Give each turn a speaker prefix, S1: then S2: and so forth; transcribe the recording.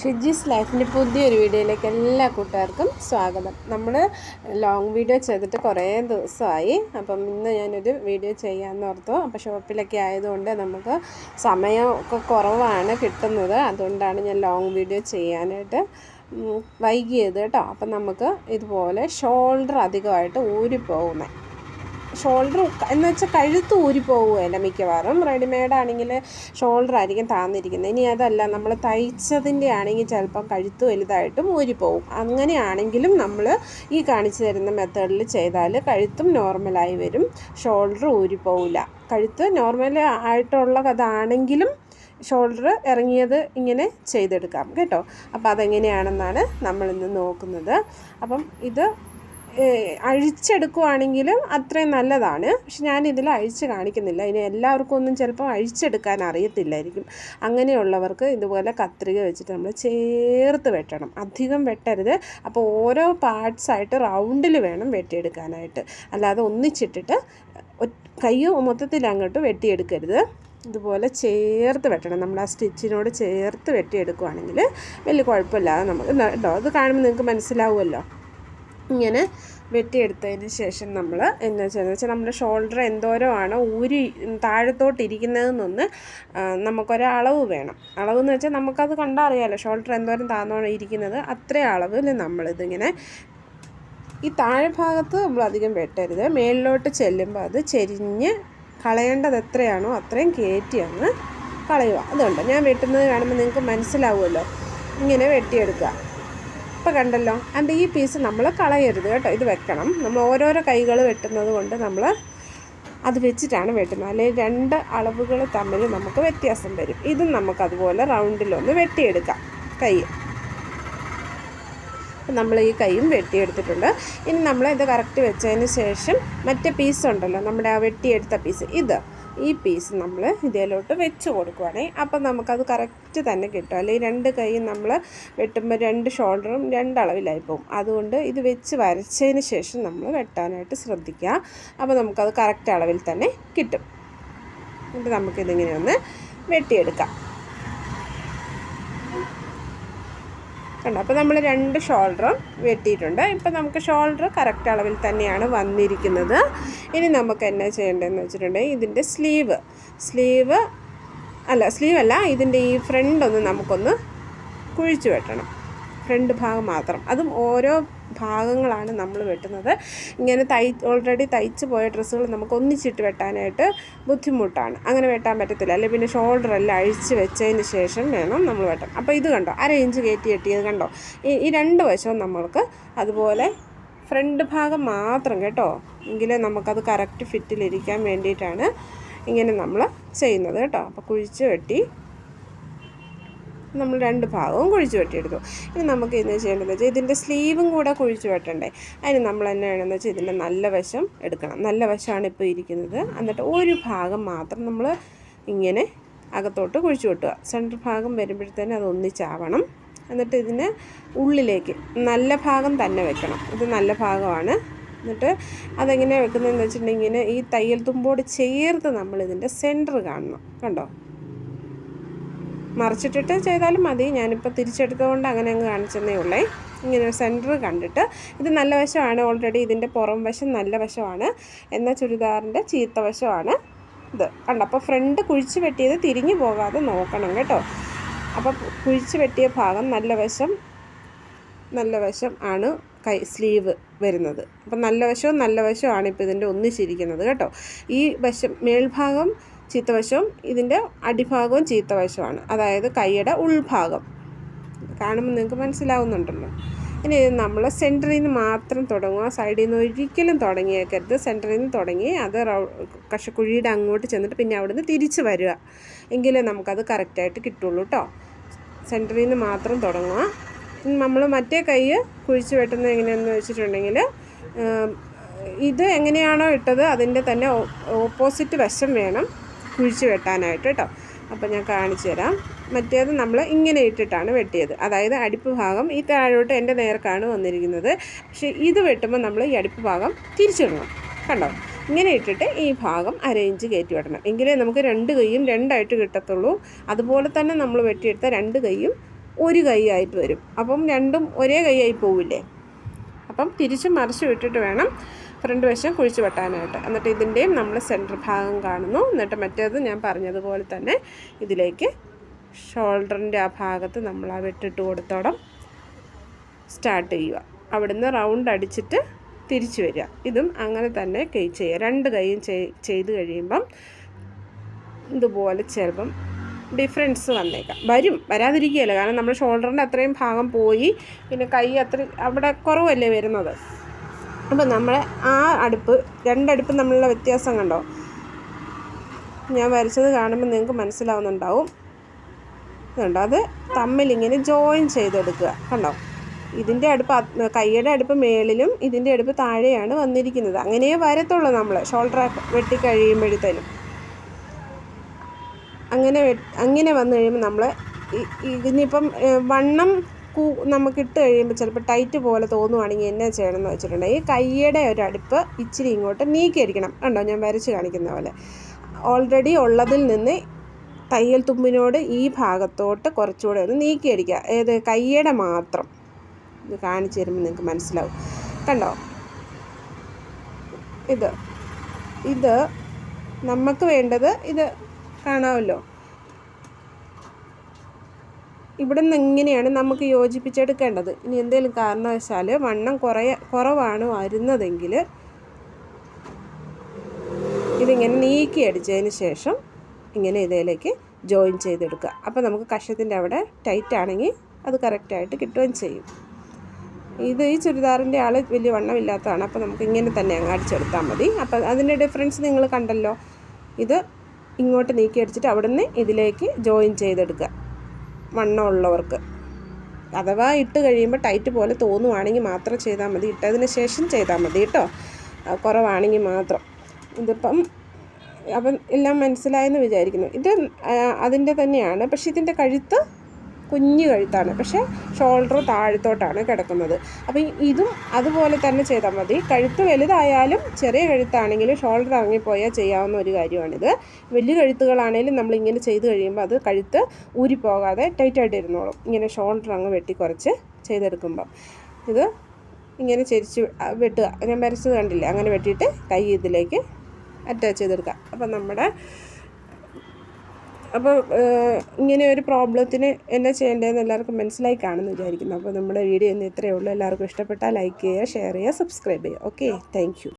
S1: ഷിജീസ് ലൈഫിന്റെ പുതിയൊരു വീഡിയോയിലേക്ക് എല്ലാ കൂട്ടുകാർക്കും സ്വാഗതം. നമ്മൾ ലോങ് വീഡിയോ ചെയ്തിട്ട് കുറേ ദിവസമായി. അപ്പം ഇന്ന് ഞാനൊരു വീഡിയോ ചെയ്യാമെന്ന് ഓർത്തു. അപ്പോൾ ഷോപ്പിലൊക്കെ ആയതുകൊണ്ട് നമുക്ക് സമയമൊക്കെ കുറവാണ് കിട്ടുന്നത്. അതുകൊണ്ടാണ് ഞാൻ ലോങ് വീഡിയോ ചെയ്യാനായിട്ട് വൈകിയത് കേട്ടോ. അപ്പം നമുക്ക് ഇതുപോലെ ഷോൾഡർ അധികമായിട്ട് ഊരിപ്പോകുന്നത് ഷോൾഡർ എന്ന് വെച്ചാൽ കഴുത്ത് ഊരി പോകുകയല്ല മിക്കവാറും. റെഡിമെയ്ഡ് ആണെങ്കിൽ ഷോൾഡർ ആയിരിക്കും താന്നിരിക്കുന്നത്. ഇനി അതല്ല നമ്മൾ തയ്ച്ചതിന്റെ ആണെങ്കിൽ ചിലപ്പം കഴുത്ത് വലുതായിട്ടും ഊരിപ്പോവും അങ്ങനെയാണെങ്കിലും നമ്മൾ ഈ കാണിച്ചു തരുന്ന മെത്തേഡിൽ ചെയ്താൽ കഴുത്തും നോർമലായി വരും. ഷോൾഡർ ഊരിപ്പോവില്ല കഴുത്ത് നോർമൽ ആയിട്ടുള്ളതാണെങ്കിലും ഷോൾഡർ ഇറങ്ങിയത് ഇങ്ങനെ ചെയ്തെടുക്കാം കേട്ടോ. അപ്പോൾ അതെങ്ങനെയാണെന്നാണ് നമ്മളിന്ന് നോക്കുന്നത്. അപ്പം ഇത് അഴിച്ചെടുക്കുവാണെങ്കിലും അത്രയും നല്ലതാണ്. പക്ഷെ ഞാൻ ഇതിൽ അഴിച്ച് കാണിക്കുന്നില്ല. ഇനി എല്ലാവർക്കും ഒന്നും ചിലപ്പോൾ അഴിച്ചെടുക്കാൻ അറിയത്തില്ലായിരിക്കും. അങ്ങനെയുള്ളവർക്ക് ഇതുപോലെ കത്രിക വെച്ചിട്ട് നമ്മൾ ചേർത്ത് വെട്ടണം. അധികം വെട്ടരുത്. അപ്പോൾ ഓരോ പാർട്സായിട്ട് റൗണ്ടിൽ വേണം വെട്ടിയെടുക്കാനായിട്ട്. അല്ലാതെ ഒന്നിച്ചിട്ടിട്ട് കയ്യോ മൊത്തത്തിൽ അങ്ങോട്ട് വെട്ടിയെടുക്കരുത്. ഇതുപോലെ ചേർത്ത് വെട്ടണം. നമ്മൾ ആ സ്റ്റിച്ചിനോട് ചേർത്ത് വെട്ടിയെടുക്കുവാണെങ്കിൽ വലിയ കുഴപ്പമില്ലാതെ നമുക്ക് കേട്ടോ അത് കാണുമ്പോൾ നിങ്ങൾക്ക് മനസ്സിലാവുമല്ലോ. ഇങ്ങനെ വെട്ടിയെടുത്തതിന് ശേഷം നമ്മൾ എന്താ ചെയ്യുന്നത് വെച്ചാൽ നമ്മുടെ ഷോൾഡർ എന്തോരമാണ് ഊരി താഴത്തോട്ട് ആ, നമുക്കൊരളവ് വേണം. അളവ് എന്ന് വെച്ചാൽ നമുക്കത് കണ്ടാൽ അറിയാമല്ലോ ഷോൾഡർ എന്തോരം താന്നോണം ഇരിക്കുന്നത്. അത്രയും അളവിൽ നമ്മളിതിങ്ങനെ ഈ താഴെ ഭാഗത്ത് നമ്മൾ അധികം വെട്ടരുത്. മേളിലോട്ട് ചെല്ലുമ്പോൾ അത് ചെരിഞ്ഞ് കളയേണ്ടത് എത്രയാണോ അത്രയും കയറ്റി അങ്ങ് കളയുക. അതുകൊണ്ട് ഞാൻ വെട്ടുന്നത് കാണുമ്പോൾ നിങ്ങൾക്ക് മനസ്സിലാവുമല്ലോ. ഇങ്ങനെ വെട്ടിയെടുക്കുക. ഇപ്പം കണ്ടല്ലോ. ആൻഡ് ഈ പീസ് നമ്മൾ കളയരുത് കേട്ടോ. ഇത് വെക്കണം. നമ്മൾ ഓരോരോ കൈകൾ വെട്ടുന്നത് കൊണ്ട് നമ്മൾ അത് വെച്ചിട്ടാണ് വെട്ടുന്നത്. അല്ലെങ്കിൽ രണ്ട് അളവുകൾ തമ്മിൽ നമുക്ക് വ്യത്യാസം വരും. ഇതും നമുക്കതുപോലെ റൗണ്ടിലൊന്ന് വെട്ടിയെടുക്കാം. കൈ. നമ്മൾ ഈ കൈയും വെട്ടിയെടുത്തിട്ടുണ്ട്. ഇനി നമ്മൾ ഇത് കറക്റ്റ് വെച്ചതിന് ശേഷം മറ്റേ പീസ് ഉണ്ടല്ലോ. നമ്മുടെ ആ വെട്ടിയെടുത്ത പീസ് ഇത്. ഈ പീസ് നമ്മൾ ഇതിലോട്ട് വെച്ച് കൊടുക്കുവാണെങ്കിൽ അപ്പം നമുക്കത് കറക്റ്റ് തന്നെ കിട്ടും. അല്ലെങ്കിൽ രണ്ട് കൈയും നമ്മൾ വെട്ടുമ്പോൾ രണ്ട് ഷോൾഡറും രണ്ടളവിലായി പോകും. അതുകൊണ്ട് ഇത് വെച്ച് വരച്ചതിന് ശേഷം നമ്മൾ വെട്ടാനായിട്ട് ശ്രദ്ധിക്കുക. അപ്പോൾ നമുക്കത് കറക്റ്റ് അളവിൽ തന്നെ കിട്ടും. എന്നിട്ട് നമുക്കിതിങ്ങനെ ഒന്ന് വെട്ടിയെടുക്കാം. കണ്ടോ അപ്പോൾ നമ്മൾ രണ്ട് ഷോൾഡറും വെട്ടിയിട്ടുണ്ട്. ഇപ്പം നമുക്ക് ഷോൾഡർ കറക്റ്റ് അളവിൽ തന്നെയാണ് വന്നിരിക്കുന്നത്. ഇനി നമുക്ക് എന്നാ ചെയ്യേണ്ടതെന്ന് വെച്ചിട്ടുണ്ടെങ്കിൽ ഇതിന്റെ സ്ലീവ്. സ്ലീവ് അല്ല സ്ലീവ് അല്ല ഇതിന്റെ ഈ ഫ്രണ്ട് ഒന്ന് നമുക്കൊന്ന് കുഴിച്ചു വെട്ടണം. ഫ്രണ്ട് ഭാഗം മാത്രം. അതും ഓരോ ഭാഗങ്ങളാണ് നമ്മൾ വെട്ടുന്നത്. ഇങ്ങനെ തൈ ഓൾറെഡി തയ്ച്ച് പോയ ഡ്രസ്സുകൾ നമുക്ക് ഒന്നിച്ചിട്ട് വെട്ടാനായിട്ട് ബുദ്ധിമുട്ടാണ്. അങ്ങനെ വെട്ടാൻ പറ്റത്തില്ല. അല്ലെങ്കിൽ പിന്നെ ഷോൾഡർ എല്ലാം അഴിച്ച് വെച്ചതിന് ശേഷം വേണം നമ്മൾ വെട്ടാൻ. അപ്പോൾ ഇത് കണ്ടോ? അര ഇഞ്ച് കയറ്റി കെട്ടിയത് കണ്ടോ? ഈ രണ്ട് വശവും നമ്മൾക്ക് അതുപോലെ ഫ്രണ്ട് ഭാഗം മാത്രം കേട്ടോ. എങ്കിലേ നമുക്കത് കറക്റ്റ് ഫിറ്റിലിരിക്കാൻ വേണ്ടിയിട്ടാണ് ഇങ്ങനെ നമ്മൾ ചെയ്യുന്നത് കേട്ടോ. അപ്പോൾ കുഴിച്ച് വെട്ടി നമ്മൾ രണ്ട് ഭാഗവും കുഴിച്ചു വെട്ടിയെടുത്തു ഇനി നമുക്ക് ഇന്ന് ചെയ്യേണ്ടതെന്ന് വെച്ചാൽ ഇതിന്റെ സ്ലീവും കൂടെ കുഴിച്ചു വെട്ടണ്ടേ. അതിന് നമ്മൾ തന്നെ വേണമെന്ന് വെച്ചാൽ ഇതിന്റെ നല്ല വശം എടുക്കണം. നല്ല വശമാണ് ഇപ്പോൾ ഇരിക്കുന്നത്. എന്നിട്ട് ഒരു ഭാഗം മാത്രം നമ്മൾ ഇങ്ങനെ അകത്തോട്ട് കുഴിച്ചു വെട്ടുക. സെന്റർ ഭാഗം വരുമ്പോഴത്തേനും അത് ഒന്നിച്ചാവണം. എന്നിട്ട് ഇതിന് ഉള്ളിലേക്ക് നല്ല ഭാഗം തന്നെ വെക്കണം. ഇത് നല്ല ഭാഗമാണ്. എന്നിട്ട് അതെങ്ങനെയാണ് വെക്കുന്നതെന്ന് വെച്ചിട്ടുണ്ടെങ്കിൽ ഈ തയ്യൽ തുമ്പോട് ചേർത്ത് നമ്മൾ ഇതിന്റെ സെന്റർ കാണണം. കണ്ടോ? മറിച്ചിട്ടിട്ട് ചെയ്താലും മതി. ഞാനിപ്പോൾ തിരിച്ചെടുത്തതുകൊണ്ട് അങ്ങനെ അങ്ങ് കാണിച്ചെന്നേ ഉള്ളേ. ഇങ്ങനെ ഒരു സെന്റർ കണ്ടിട്ട്. ഇത് നല്ല വശമാണ്. ഓൾറെഡി ഇതിന്റെ പുറം വശം നല്ല വശമാണ്. എന്നാൽ ചുരിദാറിന്റെ ചീത്ത വശമാണ്. ഇത് കണ്ട? അപ്പോൾ ഫ്രണ്ട് കുഴിച്ച് വെട്ടിയത് തിരിഞ്ഞു പോകാതെ നോക്കണം കേട്ടോ. അപ്പോൾ കുഴിച്ച് വെട്ടിയ ഭാഗം നല്ല വശം നല്ല വശം ആണ് കൈ സ്ലീവ് വരുന്നത്. അപ്പം നല്ല വശവും നല്ല വശവുമാണ് ഇപ്പോൾ ഇതിന്റെ ഒന്നിച്ചിരിക്കുന്നത് കേട്ടോ. ഈ വശം മേൽഭാഗം ചീത്തവശവും ഇതിന്റെ അടിഭാഗവും ചീത്തവശമാണ് അതായത് കൈയുടെ ഉൾഭാഗം. കാണുമ്പോൾ നിങ്ങൾക്ക് മനസ്സിലാവുന്നുണ്ടല്ലോ. ഇനി നമ്മൾ സെന്ററിൽ നിന്ന് മാത്രം തുടങ്ങുക. സൈഡിൽ നിന്ന് ഒരിക്കലും തുടങ്ങിയേക്കരുത്. സെന്ററിൽ നിന്ന് തുടങ്ങി അത് കഷക്കുഴിയുടെ അങ്ങോട്ട് ചെന്നിട്ട് പിന്നെ അവിടുന്ന് തിരിച്ച് വരിക. എങ്കിലേ നമുക്കത് കറക്റ്റായിട്ട് കിട്ടുള്ളൂ കേട്ടോ സെന്ററിൽ നിന്ന് മാത്രം തുടങ്ങുക. നമ്മൾ മറ്റേ കൈ കുഴിച്ച് വെട്ടുന്നത് എങ്ങനെയാണെന്ന് വെച്ചിട്ടുണ്ടെങ്കിൽ ഇത് എങ്ങനെയാണോ ഇട്ടത് അതിന്റെ തന്നെ ഓപ്പോസിറ്റ് വശം വേണം. കുഴിച്ച് വെട്ടാനായിട്ട് കേട്ടോ. അപ്പോൾ ഞാൻ കാണിച്ചു തരാം. മറ്റേത് നമ്മൾ ഇങ്ങനെ ഇട്ടിട്ടാണ് വെട്ടിയത്. അതായത് അടിപ്പ് ഭാഗം ഈ താഴോട്ട് എന്റെ നേർക്കാണ് വന്നിരിക്കുന്നത്. പക്ഷേ ഇത് വെട്ടുമ്പോൾ നമ്മൾ ഈ അടിപ്പ് ഭാഗം തിരിച്ചിടണം. കണ്ടോ? ഇങ്ങനെ ഇട്ടിട്ട് ഈ ഭാഗം അര ഇഞ്ച് കയറ്റി വെട്ടണം. എങ്കിലേ നമുക്ക് രണ്ട് കൈയും രണ്ടായിട്ട് കിട്ടത്തുള്ളൂ. അതുപോലെ തന്നെ നമ്മൾ വെട്ടിയെടുത്ത രണ്ട് കൈയും ഒരു കൈ ആയിട്ട് വരും. അപ്പം രണ്ടും ഒരേ കൈ ആയി പോവില്ലേ? അപ്പം തിരിച്ച് മറിച്ച് വിട്ടിട്ട് വേണം ഫ്രണ്ട് വശം കുഴിച്ച് വെട്ടാനായിട്ട്. എന്നിട്ട് ഇതിന്റെയും നമ്മൾ സെന്റർ ഭാഗം കാണുന്നു. എന്നിട്ട് മറ്റേത് ഞാൻ പറഞ്ഞതുപോലെ തന്നെ ഇതിലേക്ക് ഷോൾഡറിന്റെ ആ ഭാഗത്ത് നമ്മൾ ആ വെട്ടിട്ട് കൊടുത്തോടം സ്റ്റാർട്ട് ചെയ്യുക. അവിടുന്ന് റൗണ്ട് അടിച്ചിട്ട് തിരിച്ചു വരിക. ഇതും അങ്ങനെ തന്നെ കൈ ചെയ്യുക. രണ്ട് കൈയും ചെയ്ത് കഴിയുമ്പം ഇതുപോലെ ചിലപ്പം ഡിഫറൻസ് വന്നേക്കാം. വരും. വരാതിരിക്കുകയില്ല. കാരണം നമ്മൾ ഷോൾഡറിന്റെ അത്രയും ഭാഗം പോയി. പിന്നെ കൈ അത്ര അവിടെ കുറവല്ലേ വരുന്നത്? അപ്പോൾ നമ്മൾ ആ അടുപ്പ് രണ്ടടുപ്പ് തമ്മിലുള്ള വ്യത്യാസം കണ്ടോ? ഞാൻ വരച്ചത് കാണുമ്പോൾ നിങ്ങൾക്ക് മനസ്സിലാവുന്നുണ്ടാവും. കണ്ടോ? അത് തമ്മിലിങ്ങനെ ജോയിൻ ചെയ്തെടുക്കുക. കണ്ടോ? ഇതിന്റെ അടുപ്പ് കൈയുടെ അടുപ്പ് മേളിലും ഇതിന്റെ അടുപ്പ് താഴെയാണ് വന്നിരിക്കുന്നത്. അങ്ങനെയേ വരത്തുള്ളൂ നമ്മൾ ഷോൾഡർ വെട്ടി കഴിയുമ്പോഴത്തേനും. അങ്ങനെ അങ്ങനെ വന്നു കഴിയുമ്പോൾ നമ്മൾ ഇതിനിപ്പം വണ്ണം കൂ നമുക്ക് ഇട്ട് കഴിയുമ്പോൾ ചിലപ്പോൾ ടൈറ്റ് പോലെ തോന്നുവാണെങ്കിൽ എന്നാ ചെയ്യണമെന്ന് വെച്ചിട്ടുണ്ടെങ്കിൽ കൈയുടെ ഒരു അടുപ്പ് ഇച്ചിരി ഇങ്ങോട്ട് നീക്കിയിരിക്കണം. കണ്ടോ? ഞാൻ വരച്ച് കാണിക്കുന്ന പോലെ. ഓൾറെഡി ഉള്ളതിൽ നിന്ന് തയ്യൽ തുമ്പിനോട് ഈ ഭാഗത്തോട്ട് കുറച്ചുകൂടെ ഒന്ന് നീക്കിയടിക്കുക ഏത്? കയ്യുടെ മാത്രം. ഇത് കാണിച്ചു തരുമ്പോൾ നിങ്ങൾക്ക് മനസ്സിലാവും. കണ്ടോ? ഇത്. ഇത് നമുക്ക് വേണ്ടത് ഇത് കാണാമല്ലോ. ഇവിടെ നിന്ന് ഇങ്ങനെയാണ് നമുക്ക് യോജിപ്പിച്ചെടുക്കേണ്ടത്. ഇനി എന്തെങ്കിലും കാരണവശാൽ വണ്ണം കുറയ കുറവാണ് വരുന്നതെങ്കിൽ ഇതിങ്ങനെ നീക്കി അടിച്ചതിന് ശേഷം ഇങ്ങനെ ഇതിലേക്ക് ജോയിൻ ചെയ്തെടുക്കുക. അപ്പോൾ നമുക്ക് കഷത്തിന്റെ അവിടെ ടൈറ്റ് ആണെങ്കിൽ അത് കറക്റ്റായിട്ട് കിട്ടുകയും ചെയ്യും. ഇത് ഈ ചുരിദാറിന്റെ ആൾ വലിയ വണ്ണമില്ലാത്തതാണ്. അപ്പോൾ നമുക്ക് ഇങ്ങനെ തന്നെ അങ്ങ് അടിച്ചെടുത്താൽ മതി. അപ്പോൾ അതിന്റെ ഡിഫറൻസ് നിങ്ങൾ കണ്ടല്ലോ. ഇത് ഇങ്ങോട്ട് നീക്കി അടിച്ചിട്ട് അവിടുന്ന് ഇതിലേക്ക് ജോയിൻ ചെയ്തെടുക്കുക. വണ്ണമുള്ളവർക്ക് അഥവാ ഇട്ട് കഴിയുമ്പോൾ ടൈറ്റ് പോലെ തോന്നുവാണെങ്കിൽ മാത്രം ചെയ്താൽ മതി. ഇട്ടതിന് ശേഷം ചെയ്താൽ മതി കേട്ടോ. കുറവാണെങ്കിൽ മാത്രം. ഇതിപ്പം അപ്പം എല്ലാം മനസ്സിലായെന്ന് വിചാരിക്കുന്നു. ഇത് അതിന്റെ തന്നെയാണ്. പക്ഷേ ഇതിന്റെ കഴുത്ത് കുഞ്ഞു കഴുത്താണ്. പക്ഷേ ഷോൾഡർ താഴത്തോട്ടാണ് കിടക്കുന്നത്. അപ്പം ഇതും അതുപോലെ തന്നെ ചെയ്താൽ മതി. കഴുത്ത് വലുതായാലും ചെറിയ കഴുത്താണെങ്കിലും ഷോൾഡർ ഇറങ്ങിപ്പോയാൽ ചെയ്യാവുന്ന ഒരു കാര്യമാണിത്. വലിയ കഴുത്തുകളാണെങ്കിലും നമ്മൾ ഇങ്ങനെ ചെയ്ത് കഴിയുമ്പോൾ അത് കഴുത്ത് ഊരിപ്പോകാതെ ടൈറ്റായിട്ട് ഇരുന്നോളും ഇങ്ങനെ ഷോൾഡർ അങ്ങ് വെട്ടി കുറച്ച് ചെയ്തെടുക്കുമ്പം. ഇത് ഇങ്ങനെ ചെരിച്ച് വെട്ടുക. ഞാൻ വരച്ചത് കണ്ടില്ല? അങ്ങനെ വെട്ടിയിട്ട് കൈ ഇതിലേക്ക് അറ്റാച്ച് ചെയ്തെടുക്കുക. അപ്പം നമ്മുടെ അപ്പോൾ ഇങ്ങനെ ഒരു പ്രോബ്ലത്തിന് എന്നാ ചെയ്യേണ്ടതെന്ന് എല്ലാവർക്കും മനസ്സിലായി കാണുമെന്ന് വിചാരിക്കുന്നു. അപ്പോൾ നമ്മുടെ വീഡിയോ ഇന്ന് ഇത്രയേ ഉള്ളൂ. എല്ലാവർക്കും ഇഷ്ടപ്പെട്ടാൽ ലൈക്ക് ചെയ്യുക ഷെയർ ചെയ്യുക സബ്സ്ക്രൈബ് ചെയ്യുക. Okay thank